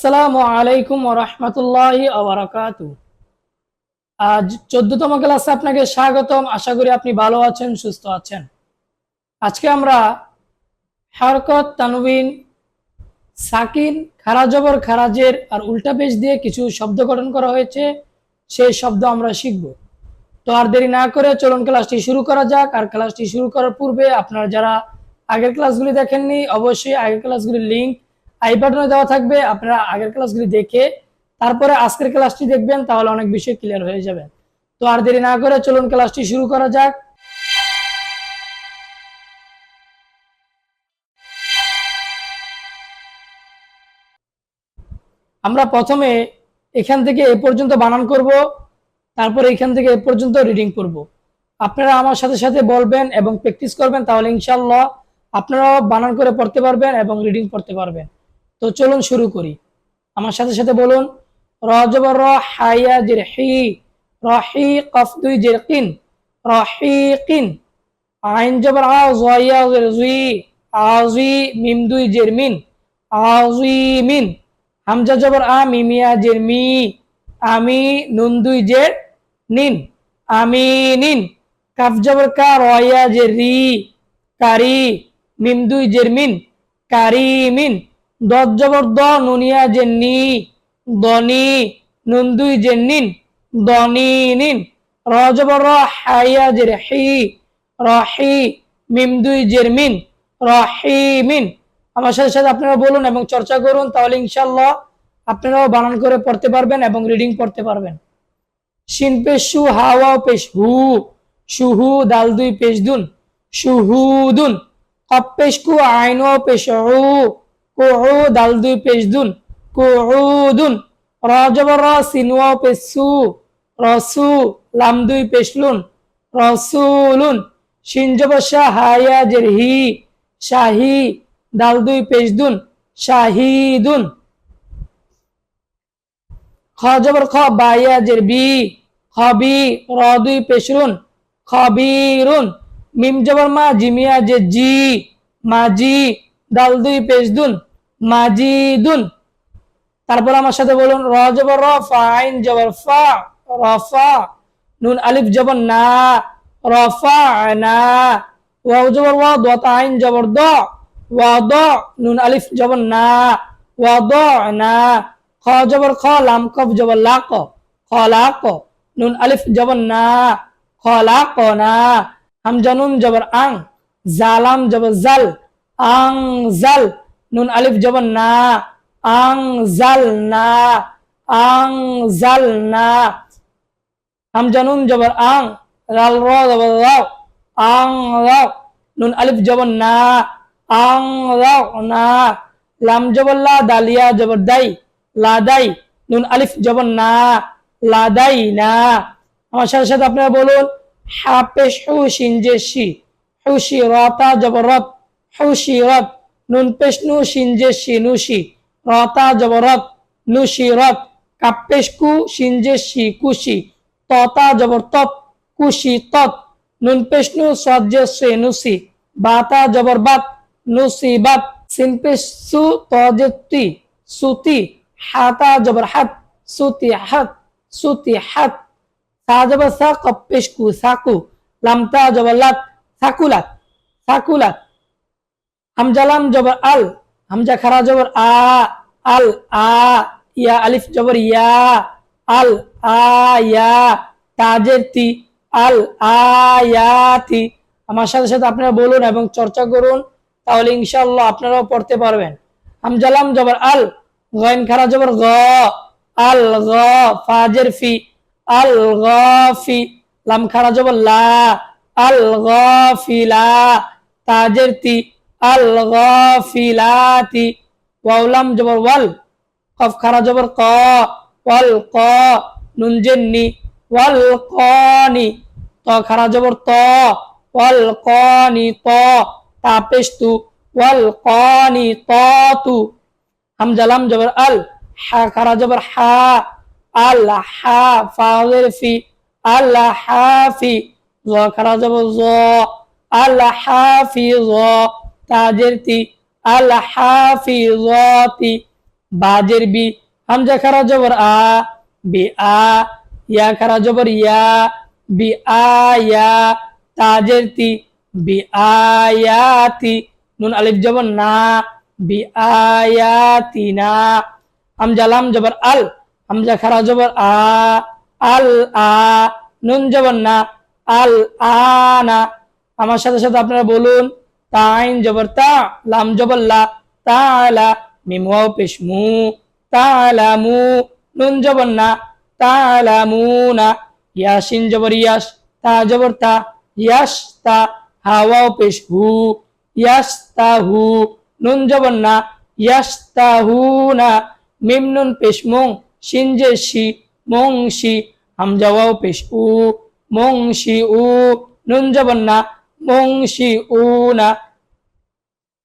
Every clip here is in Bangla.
আসসালামু আলাইকুম রহমতুল্লাহি আবরাকাতু আজ চোদ্দতম ক্লাসে আপনাকে স্বাগতম। আশা করি আপনি ভালো আছেন, সুস্থ আছেন। আজকে আমরা হরকত, তানবিন, সাকিন, খারাজবর, খারাজের আর উল্টা পেজ দিয়ে কিছু শব্দ গঠন করা হয়েছে। সেই শব্দ আমরা শিখব। তো আর দেরি না করে চলুন ক্লাসটি শুরু করা যাক। আর ক্লাসটি শুরু করার পূর্বে আপনারা যারা আগের ক্লাসগুলি দেখেননি, অবশ্যই আগের ক্লাসগুলির লিংক আই বাটনে দেওয়া থাকবে, আপনারা আগের ক্লাসগুলি দেখে তারপরে আজকের ক্লাসটি দেখবেন, তাহলে অনেক বিষয় ক্লিয়ার হয়ে যাবে। তো আর দেরি না করে চলুন ক্লাসটি শুরু করা যাক। আমরা প্রথমে এখান থেকে এ পর্যন্ত বানান করব, তারপর এখান থেকে এ পর্যন্ত রিডিং করব। আপনারা আমার সাথে সাথে বলবেন এবং প্র্যাকটিস করবেন, তাহলে ইনশাল্লাহ আপনারাও বানান করে পড়তে পারবেন এবং রিডিং পড়তে পারবেন। তো চলুন শুরু করি। আমার সাথে সাথে বলুন রজবর হাইয়া জের হি রহি দুই আইন জুই মিম দুই জের মিন। আজিমিন হামজা জবর আ মিমিয়া আমি নুন দুই নিন আমি নিন। কাফ জবর কা কারি দুই মিন। দত জবর দ নুনিয়া যে নি দনি নুন দুই যে দনি নিন। র জবর র, হাইয়া যে হি রহি মিম দুই জের মিন। রহিমিন আমার সাথে সাথে আপনারা বলুন এবং চর্চা করুন, তাহলে ইনশাল্লাহ আপনারাও বানান করে পড়তে পারবেন এবং রিডিং পড়তে পারবেন। শিন পেশ সু হাওয়া পেশ হু সুহু দাল দুই পেশ দুন সুহুদুন কপ পেশ কু আইন পেশ উ কুউ দাল দুই পেশ দুন কুউদুন রজবর র সিনওয়া পেশ। রসু, লাম দুই পেশ লুন। রসুলুন সিনজবসা হায়া জের হি শাহি, দাল দুই পেশ দুন শাহিদুন। খ জবর খ বায়া জের বি খবি, র দুই পেশরুন খবিরুন, মিম জবর মা জিমিয়া যে জি মাজি দাল দুই পেশ দুন মাজিদুন। তারপর আমার সাথে বলুন, র জবর র, ফা, আইন জবর ফা রফা নুন, আলিফ জবর না রফা না, ওয়াও জবর ওয়া দত আইন জবর দ ওয়া দ, নুন, আলিফ জবর না ওয়া দ, না, খ জবর খ, লাম, কফ জবর লাক খ লাক নুন, আলিফ জবর না, খ লাক না, হামজা, নুন জবর আং জালাম জবর জাল, আং, জাল নুন আলিফ জবর না, আং জাল না, আং জাল না। হামজা নুন জবর আং রাল রাও আং রাও নুন আলিফ জবর না, আং রাও না। লাম জবর লা, দালিয়া জবর দাই লাদাই নুন আলিফ জবর না লাদাই না। আমার সাথে সাথে আপনারা বলুন হাফেশ হু সিনজে শি হুশি রতা জবর রত হুশি রত নুন পেশ নু সিনজে শি নুশি রতা জবর রত নুশি রত সিনজে শি কুশি ততা জবর তত কুশি তত নুন পেশ সজ্জে সে নুসি বাতা জবর বাত নুসি বাত সিন পেশ সু তজে তি, সুতি হাতা জবর হাত সুতি হাত সুতি হাত, সা জবর সা কপেশ কু সাকু, লামতা জবর লাত সাকুলাত সাকুলাত। হামজালাম জবর আল, হামজা খারা জবর আ, আল, আ, ইয়া, আলিফ জবর ইয়া, আল আয়া তাজের তি, আল আয়াতি আমার সাথে সাথে আপনারা বলুন এবং চর্চা করুন, তাহলে ইনশাআল্লাহ আপনারাও পড়তে পারবেন। হামজালাম জবর আল, গয়েন খারা জবর গ, আল, গ, ফাজের ফি, আল গফি লাম খারা জবর লা, আল গফিলা তাজের তি আল গফিলাতি ওয়াউলাম জবর ওয়াল কফ খারা জবর ক ওয়াল ক নুন জেন্নি ওয়াল কনি ত খারা জবর ত ওয়াল কনি ত তাপেশ তু ওয়াল কনি ত তু হামজালাম জবর আল হা খারা জবর হা আল হা ফাজের ফি আল হাফি জ খারা জবর জ আল হাফি জ তাজের তি আল হাফি জতি বাজের বি, হামজা খারা জবর আ, বি আ, ইয়া খারা জবর ইয়া, বি আয়া তাজের তি বি আয়াতি নুন আলিফ জবর না, বি আয়াতিনা হামজা লাম জবর আল, হামজা খারা জবর আ, আল আ, নুন জবর না, আল আনা আমার সাথে সাথে আপনারা বলুন তাইন জবর তা, লাম জবর লা তালা মিম ওয়াও পেশ মু নুন জবর না তালামুনা ইয়াসিন জবর ইয়াস, তা জবর তা, ইয়াস তা হাওয়াও পেশ হু, ইয়াস হু, নুন জবর না, ইয়াস না, মিম নুন পেশ মুং, শিন যে শি, মং শি হামজা ওয়াও পেশ উ, মং শি উ, নুন জবর না মং শি উ না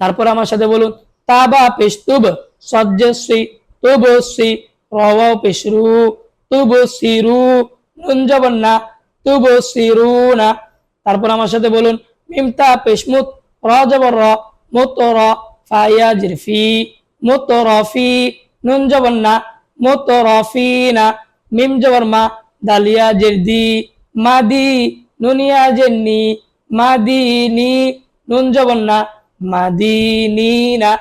তারপর আমার সাথে বলুন, তাবা পেশ তুব, সজ্জশ্রী, তুবশ্রী, রওয়াও পেশ রু তুবসিরু নুন জবর না তারপর আমার সাথে বলুন, মিমতা পেশ মুত র জবর র মুত ফাইয়া জিরফি, মুত রফি নুন জবর না দালিয়া জেরদি, মাদি, নুনিয়া জেন্নি মাদিনি, নুন জবর না মাদিনিনা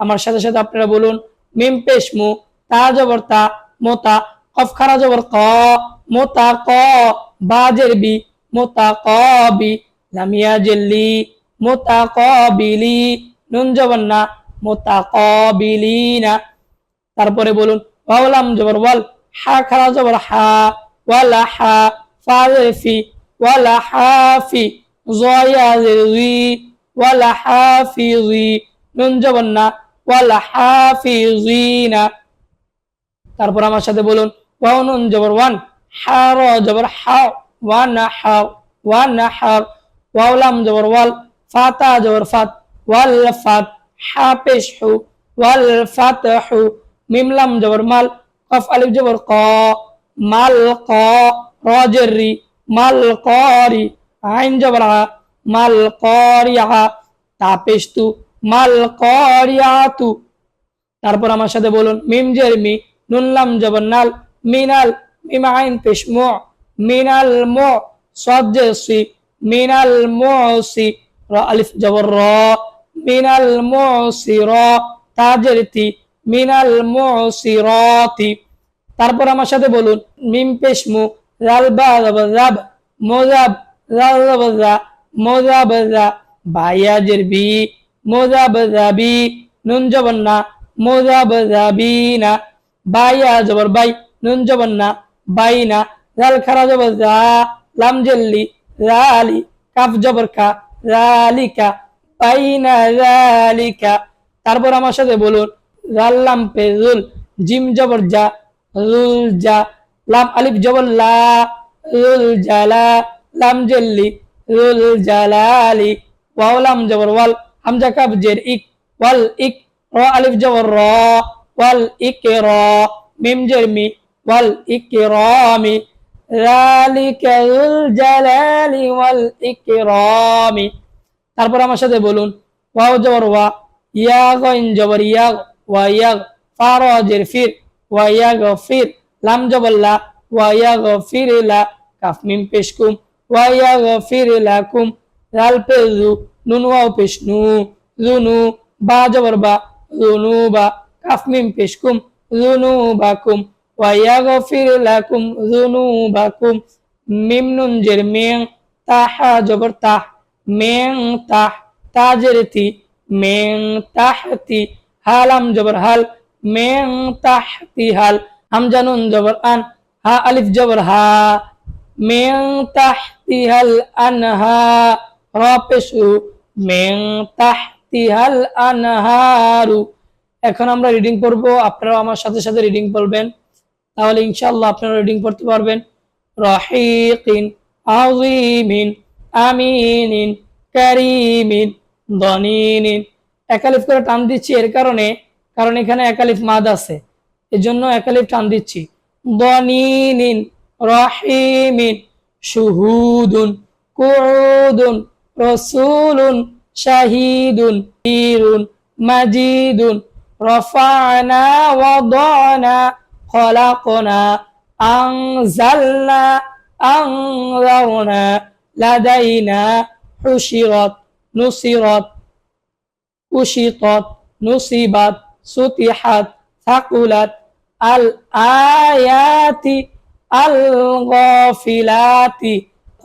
আমার সাথে সাথে আপনারা বলুন, মিম পেশমু তা জবর তা, মোতা, কফ খারা জবর ক, মোতা ক, বাজের বি, মোতা ক বি, লামিয়া জেল্লি মোতা ক বিলি, নুন জবর না, মোতা ক বিলিনা তারপরে বলুন ওয়ালাম জবর ওয়াল, হা খারা জবর হা, ওয়ালা হা ফাফি ওয়ালা হাফি জয়া জি ওয়ালা হাফিজি নুন জবর না, ওয়ালা হাফিজিনা তারপর আমার সাথে বলুন, ওয়াও নুন জবর ওয়ান, হার জবর হা ওয়ান হার ওয়ান হার। ওয়াওলাম জবর ওয়াল, ফাতা জবর ফাত, ওয়াল ফাত হা পেশ হু ওয়াল ফাত হু মিমলাম জবর মাল, কফ জবর ক, মাল ক রজরি মাল করি আইন জবর মাল করিয়া তা তু মাল করিয়াতু। তারপর আমার সাথে বলুন, মিম জের মি নুনলাম জবর নাল মিনাল, মিম আইন পেশ মো মিনাল মো সজ্জে সি, মিনাল মো সি, র আলিফ জবর র, মিনাল মো সি র তাজের তি, মিনাল মো সি রতি তারপর আমার সাথে বলুন, মিম পেশ মু রাল বা জবর রাব মোজাব জবর রা মোজাব রা বায়াজের বি মোজাব রাবি নুন জবর না বাইয়া জবর বাই নুন জবর না বাইনা রাল খারা জবর রা লাম জেল্লি রালি কাফ জবর কা রালিকা বাইনা রালিকা তারপর আমার সাথে বলুন রাল্লাম পে রুল জিম জবর যা রুল যা লাম আলিফ জবর লা রুল জালা লাম জেল্লি, রুল জালালি, ওয়াও, লাম জবর, ওয়াল, হামজা কাফ জের ইক, ওয়াল ইক, র, আলিফ জবর, র, ওয়াল ইক, র, মিম জের মি, ওয়াল ইক রামি যালিকা যুল জালালি, ওয়াল ইকরামি তারপর আমার সাথে বলুন, ওয়াও জবর, ওয়া, ইয়া গইন জবর, ইয়া, ওয়া, ইয়া ফার জের ফির, ওয়া, ইয়া গফির, লাম জবর, লা, ওয়া, ইয়া গফির, লা, কাফ, মিম পেশকুম ওয়া ইয়া গফির লাকুম রাল পেজু নুন ওয়াও পেশনু জুনু বা জবর বা জুনু বা কাফ মিম পেশকুম জুনু বাকুম ওয়া ইয়া গফির লাকুম জুনু বাকুম মিম নুন জের মিং তাহা জবর তাহ মেং তাহ তাজের তি মেং তাহতি হালাম জবর হাল মেং তাহতি হাল হামজা নুন জবর আন হা আলিফ জবর হা মেং তাহতি হাল আনহা র পেশু মেং তাহতি হাল আনহারু। এখন আমরা রিডিং করব আপনারা আমার সাথে সাথে রিডিং করবেন তাহলে ইনশাআল্লাহ আপনারা রিডিং করতে পারবেন। রহিকিন, আযীমিন, আমিনিন, কারিমিন, দনিনিন। একালিফ করে টান দিচ্ছি এর কারণে, কারণ এখানে একালিফ মাদ আছে। এজন্য একালিফ টান দিচ্ছি। দনিনিন রহিমিন শুহুদুন কুউদুন রসুলুন শাহিদুন বীরুন মাজিদুন رفعنا وضعنا خلقنا أنزلنا أنذرنا لدينا حشرت نصرت أشطت نصبت سطحت ثقلت الآيات الغافلات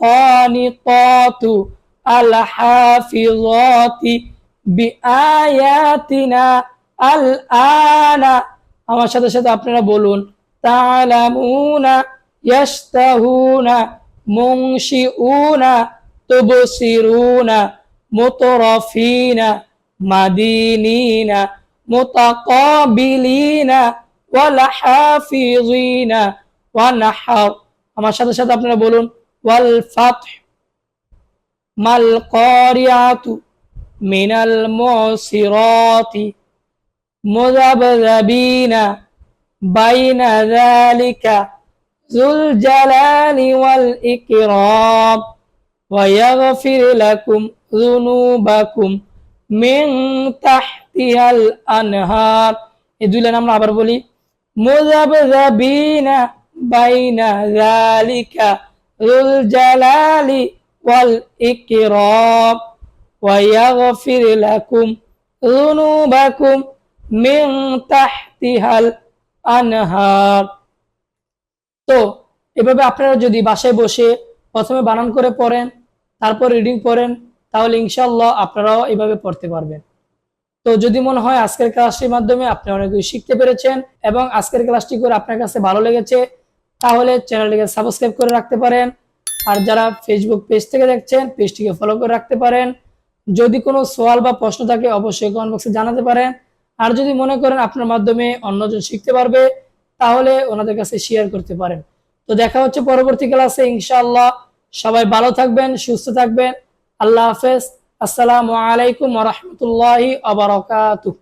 قانطات الحافظات بآياتنا الآن আমার সাথে সাথে আপনারা বলুন তালামুনা ইয়াশতাহুনা মুনশিউনা তুবসিরুনা মুতরাফিনা মাদিনিনা মুতাকাবিলিনা ওয়াল হাফিজিনা ওয়া নাহর আমার সাথে সাথে আপনারা বলুন ওয়াল ফাতহ মাল কারিয়াতু মিনাল মুসিরাতি مذبذبين بين ذلك ذو الجلال والإكرام ويغفر لكم ذنوبكم من تحتها الأنهار এই দুই লাইন আমরা আবার বলি মুযাবযাবিনা ওয়াল তো, এভাবে আপনারা যদি বাসায় বসে প্রথমে বানান করে পড়েন, তারপর রিডিং পড়েন, তাহলে ইনশাল্লাহ আপনারাও এভাবে পড়তে পারবেন। তো, যদি মনে হয় আজকের ক্লাসটির মাধ্যমে আপনি অনেক কিছু শিখতে পেরেছেন এবং আজকের ক্লাসটি করে আপনার কাছে ভালো লেগেছে তাহলে চ্যানেলটিকে সাবস্ক্রাইব করে রাখতে পারেন। আর যারা ফেসবুক পেজ থেকে দেখছেন পেজটিকে ফলো করে রাখতে পারেন। যদি কোনো সওয়াল বা প্রশ্ন থাকে, অবশ্যই কমেন্ট বক্সে জানাতে পারেন। আর যদি মনে করেন আপনার মাধ্যমে অন্যজন শিখতে পারবে, তাহলে ওনাদের কাছে শেয়ার করতে পারেন। তো দেখা হচ্ছে পরবর্তী ক্লাসে ইনশাআল্লাহ। সবাই ভালো থাকবেন, সুস্থ থাকবেন। আল্লাহ হাফেজ। আসসালামু আলাইকুম রহমতুল্লাহি আবরকাতুহ